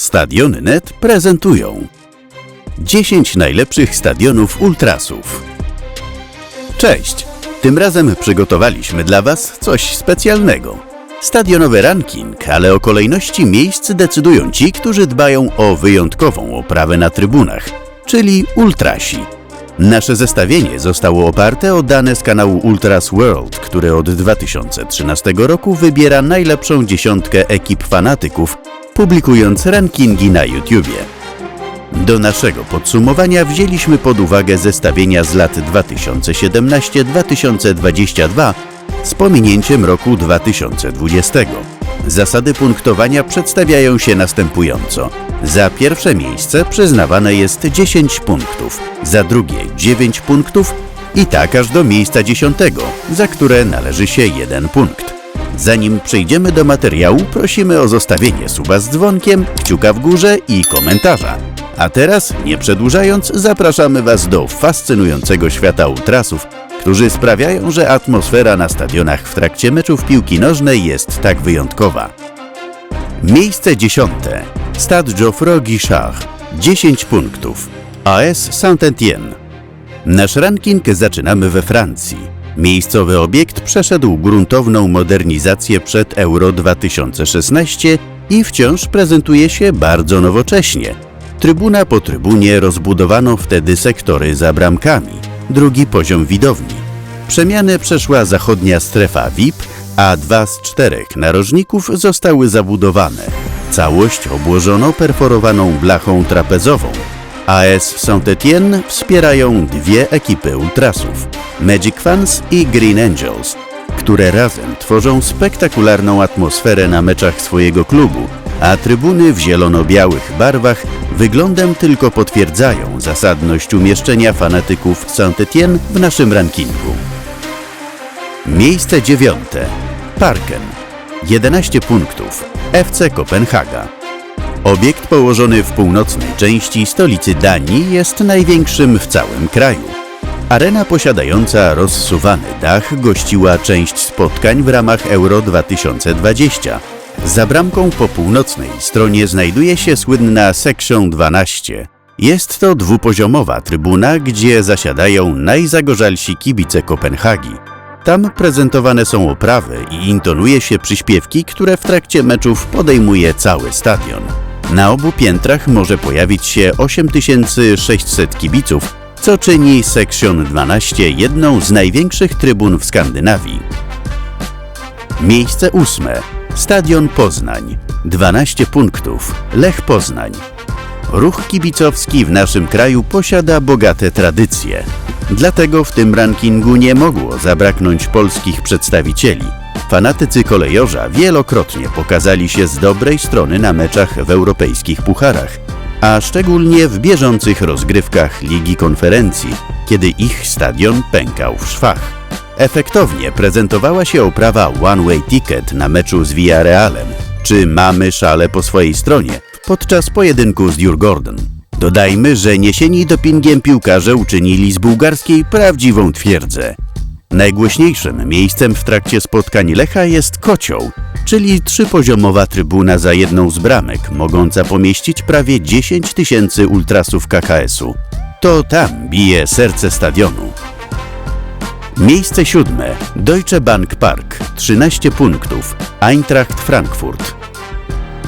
Stadiony.net prezentują 10 najlepszych stadionów ultrasów. Cześć! Tym razem przygotowaliśmy dla Was coś specjalnego. Stadionowy ranking, ale o kolejności miejsc decydują ci, którzy dbają o wyjątkową oprawę na trybunach, czyli ultrasi. Nasze zestawienie zostało oparte o dane z kanału Ultras World, który od 2013 roku wybiera najlepszą dziesiątkę ekip fanatyków, publikując rankingi na YouTubie. Do naszego podsumowania wzięliśmy pod uwagę zestawienia z lat 2017-2022 z pominięciem roku 2020. Zasady punktowania przedstawiają się następująco. Za pierwsze miejsce przyznawane jest 10 punktów, za drugie 9 punktów i tak aż do miejsca dziesiątego, za które należy się jeden punkt. Zanim przejdziemy do materiału, prosimy o zostawienie suba z dzwonkiem, kciuka w górze i komentarza. A teraz, nie przedłużając, zapraszamy Was do fascynującego świata ultrasów, którzy sprawiają, że atmosfera na stadionach w trakcie meczów piłki nożnej jest tak wyjątkowa. Miejsce dziesiąte. Stade Geoffroy Guichard. 10 punktów. AS Saint-Étienne. Nasz ranking zaczynamy we Francji. Miejscowy obiekt przeszedł gruntowną modernizację przed Euro 2016 i wciąż prezentuje się bardzo nowocześnie. Trybuna po trybunie rozbudowano wtedy sektory za bramkami, drugi poziom widowni. Przemianę przeszła zachodnia strefa VIP, a dwa z czterech narożników zostały zabudowane. Całość obłożono perforowaną blachą trapezową. AS Saint-Étienne wspierają dwie ekipy ultrasów Magic Fans i Green Angels, które razem tworzą spektakularną atmosferę na meczach swojego klubu, a trybuny w zielono-białych barwach wyglądem tylko potwierdzają zasadność umieszczenia fanatyków Saint-Étienne w naszym rankingu. Miejsce dziewiąte. Parken. 11 punktów. FC Kopenhaga. Obiekt położony w północnej części stolicy Danii jest największym w całym kraju. Arena posiadająca rozsuwany dach gościła część spotkań w ramach Euro 2020. Za bramką po północnej stronie znajduje się słynna Section 12. Jest to dwupoziomowa trybuna, gdzie zasiadają najzagorzalsi kibice Kopenhagi. Tam prezentowane są oprawy i intonuje się przyśpiewki, które w trakcie meczów podejmuje cały stadion. Na obu piętrach może pojawić się 8600 kibiców, co czyni Section 12 jedną z największych trybun w Skandynawii. Miejsce ósme. Stadion Poznań. 12 punktów. Lech Poznań. Ruch kibicowski w naszym kraju posiada bogate tradycje. Dlatego w tym rankingu nie mogło zabraknąć polskich przedstawicieli. Fanatycy kolejorza wielokrotnie pokazali się z dobrej strony na meczach w europejskich pucharach, a szczególnie w bieżących rozgrywkach Ligi Konferencji, kiedy ich stadion pękał w szwach. Efektownie prezentowała się oprawa One Way Ticket na meczu z Villarrealem, czy Mamy szale po swojej stronie podczas pojedynku z Djurgården. Dodajmy, że niesieni dopingiem piłkarze uczynili z bułgarskiej prawdziwą twierdzę. Najgłośniejszym miejscem w trakcie spotkań Lecha jest Kocioł, czyli trzypoziomowa trybuna za jedną z bramek, mogąca pomieścić prawie 10 tysięcy ultrasów KKS-u. To tam bije serce stadionu. Miejsce siódme. Deutsche Bank Park. 13 punktów. Eintracht Frankfurt.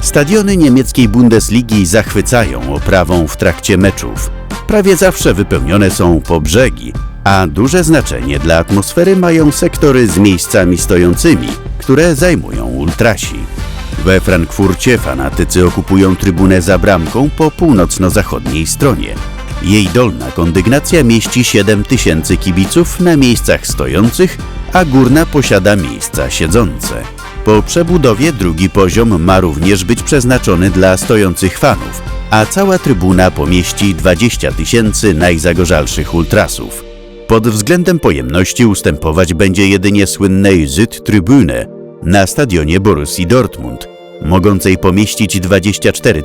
Stadiony niemieckiej Bundesligi zachwycają oprawą w trakcie meczów. Prawie zawsze wypełnione są po brzegi, a duże znaczenie dla atmosfery mają sektory z miejscami stojącymi, które zajmują ultrasi. We Frankfurcie fanatycy okupują trybunę za bramką po północno-zachodniej stronie. Jej dolna kondygnacja mieści 7 tysięcy kibiców na miejscach stojących, a górna posiada miejsca siedzące. Po przebudowie drugi poziom ma również być przeznaczony dla stojących fanów, a cała trybuna pomieści 20 tysięcy najzagorzalszych ultrasów. Pod względem pojemności ustępować będzie jedynie słynnej Südtribüne na stadionie Borussii Dortmund, mogącej pomieścić 24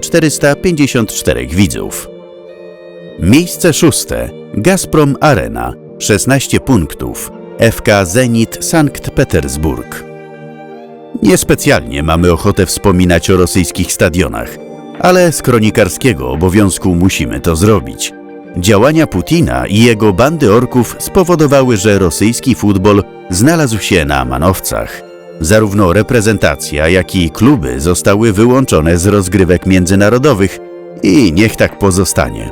454 widzów. Miejsce szóste. Gazprom Arena. 16 punktów. FK Zenit Sankt Petersburg. Niespecjalnie mamy ochotę wspominać o rosyjskich stadionach, Ale z kronikarskiego obowiązku musimy to zrobić. Działania Putina i jego bandy orków spowodowały, że rosyjski futbol znalazł się na manowcach. Zarówno reprezentacja, jak i kluby zostały wyłączone z rozgrywek międzynarodowych i niech tak pozostanie.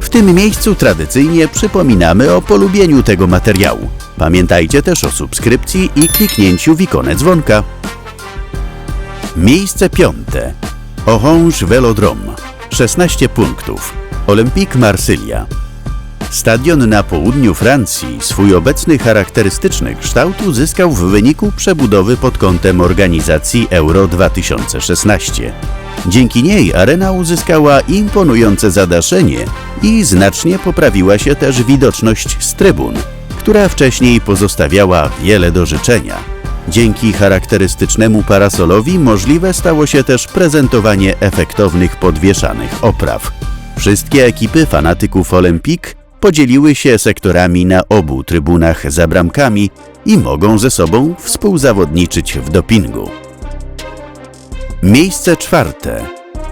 W tym miejscu tradycyjnie przypominamy o polubieniu tego materiału. Pamiętajcie też o subskrypcji i kliknięciu w ikonę dzwonka. Miejsce piąte. Orange Velodrome. 16 punktów. Olympique Marsylia. Stadion na południu Francji swój obecny charakterystyczny kształt uzyskał w wyniku przebudowy pod kątem organizacji Euro 2016. Dzięki niej arena uzyskała imponujące zadaszenie i znacznie poprawiła się też widoczność z trybun, która wcześniej pozostawiała wiele do życzenia. Dzięki charakterystycznemu parasolowi możliwe stało się też prezentowanie efektownych podwieszanych opraw. Wszystkie ekipy fanatyków Olympique podzieliły się sektorami na obu trybunach za bramkami i mogą ze sobą współzawodniczyć w dopingu. Miejsce czwarte.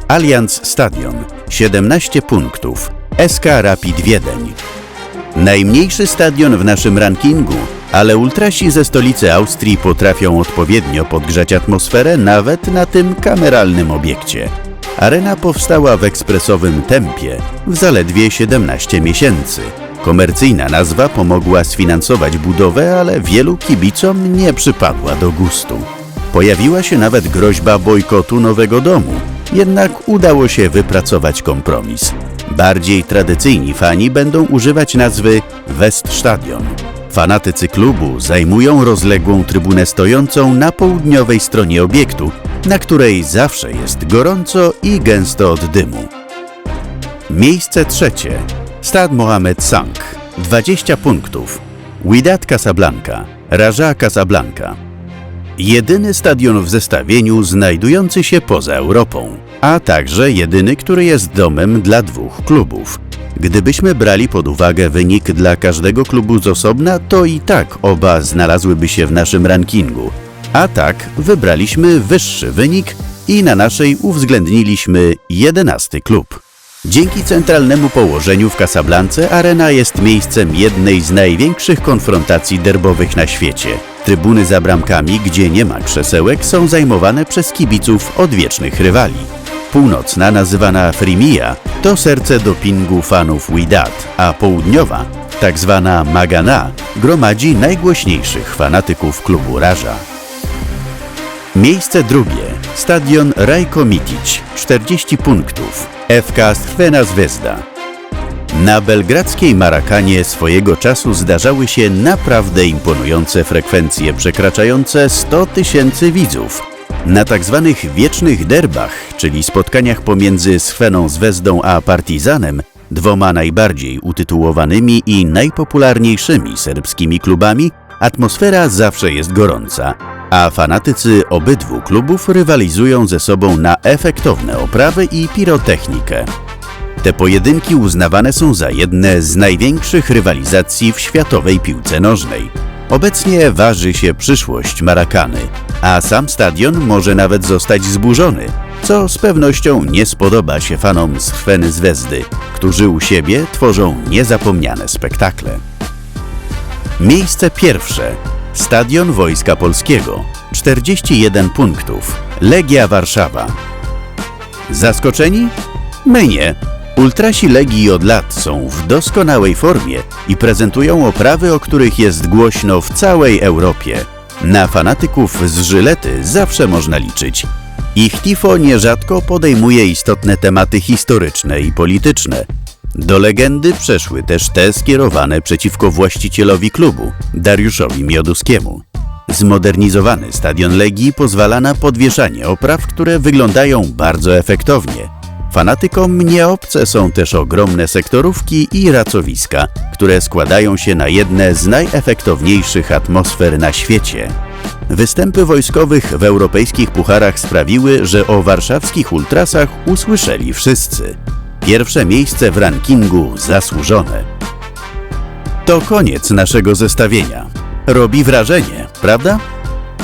Allianz Stadion. 17 punktów. SK Rapid Wiedeń. Najmniejszy stadion w naszym rankingu, ale ultrasi ze stolicy Austrii potrafią odpowiednio podgrzać atmosferę nawet na tym kameralnym obiekcie. Arena powstała w ekspresowym tempie w zaledwie 17 miesięcy. Komercyjna nazwa pomogła sfinansować budowę, ale wielu kibicom nie przypadła do gustu. Pojawiła się nawet groźba bojkotu nowego domu, jednak udało się wypracować kompromis. Bardziej tradycyjni fani będą używać nazwy Weststadion. Fanatycy klubu zajmują rozległą trybunę stojącą na południowej stronie obiektu, na której zawsze jest gorąco i gęsto od dymu. Miejsce trzecie. Stad Mohamed Sank. 20 punktów. Wydad Casablanca. Raja Casablanca. Jedyny stadion w zestawieniu znajdujący się poza Europą, a także jedyny, który jest domem dla dwóch klubów. Gdybyśmy brali pod uwagę wynik dla każdego klubu z osobna, to i tak oba znalazłyby się w naszym rankingu. A tak wybraliśmy wyższy wynik i na naszej uwzględniliśmy 11 klub. Dzięki centralnemu położeniu w Casablance arena jest miejscem jednej z największych konfrontacji derbowych na świecie. Trybuny za bramkami, gdzie nie ma krzesełek, są zajmowane przez kibiców odwiecznych rywali. Północna, nazywana Frimia, to serce dopingu fanów Wydad, a południowa, tak zwana Magana, gromadzi najgłośniejszych fanatyków klubu Raża. Miejsce drugie. Stadion Rajko Mitic. 40 punktów. FK Crvena Zvezda. Na belgradzkiej Marakanie swojego czasu zdarzały się naprawdę imponujące frekwencje przekraczające 100 tysięcy widzów. Na tak zwanych wiecznych derbach, czyli spotkaniach pomiędzy Sweną Zvezdą a Partizanem, dwoma najbardziej utytułowanymi i najpopularniejszymi serbskimi klubami, atmosfera zawsze jest gorąca, a fanatycy obydwu klubów rywalizują ze sobą na efektowne oprawy i pirotechnikę. Te pojedynki uznawane są za jedne z największych rywalizacji w światowej piłce nożnej. Obecnie waży się przyszłość Marakany, a sam stadion może nawet zostać zburzony, co z pewnością nie spodoba się fanom z Chweny Zvezdy, którzy u siebie tworzą niezapomniane spektakle. Miejsce pierwsze. Stadion Wojska Polskiego. 41 punktów. Legia Warszawa. Zaskoczeni? My nie. Ultrasi Legii od lat są w doskonałej formie i prezentują oprawy, o których jest głośno w całej Europie. Na fanatyków z Żylety zawsze można liczyć. Ich tifo nierzadko podejmuje istotne tematy historyczne i polityczne. Do legendy przeszły też te skierowane przeciwko właścicielowi klubu, Dariuszowi Mioduskiemu. Zmodernizowany stadion Legii pozwala na podwieszanie opraw, które wyglądają bardzo efektownie. Fanatykom nieobce są też ogromne sektorówki i racowiska, które składają się na jedne z najefektowniejszych atmosfer na świecie. Występy wojskowych w europejskich pucharach sprawiły, że o warszawskich ultrasach usłyszeli wszyscy. Pierwsze miejsce w rankingu zasłużone. To koniec naszego zestawienia. Robi wrażenie, prawda?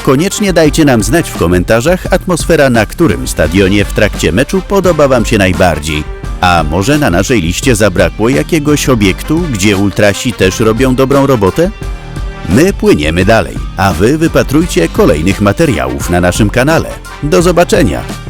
Koniecznie dajcie nam znać w komentarzach atmosfera na którym stadionie w trakcie meczu podoba Wam się najbardziej. A może na naszej liście zabrakło jakiegoś obiektu, gdzie ultrasi też robią dobrą robotę? My płyniemy dalej, a Wy wypatrujcie kolejnych materiałów na naszym kanale. Do zobaczenia!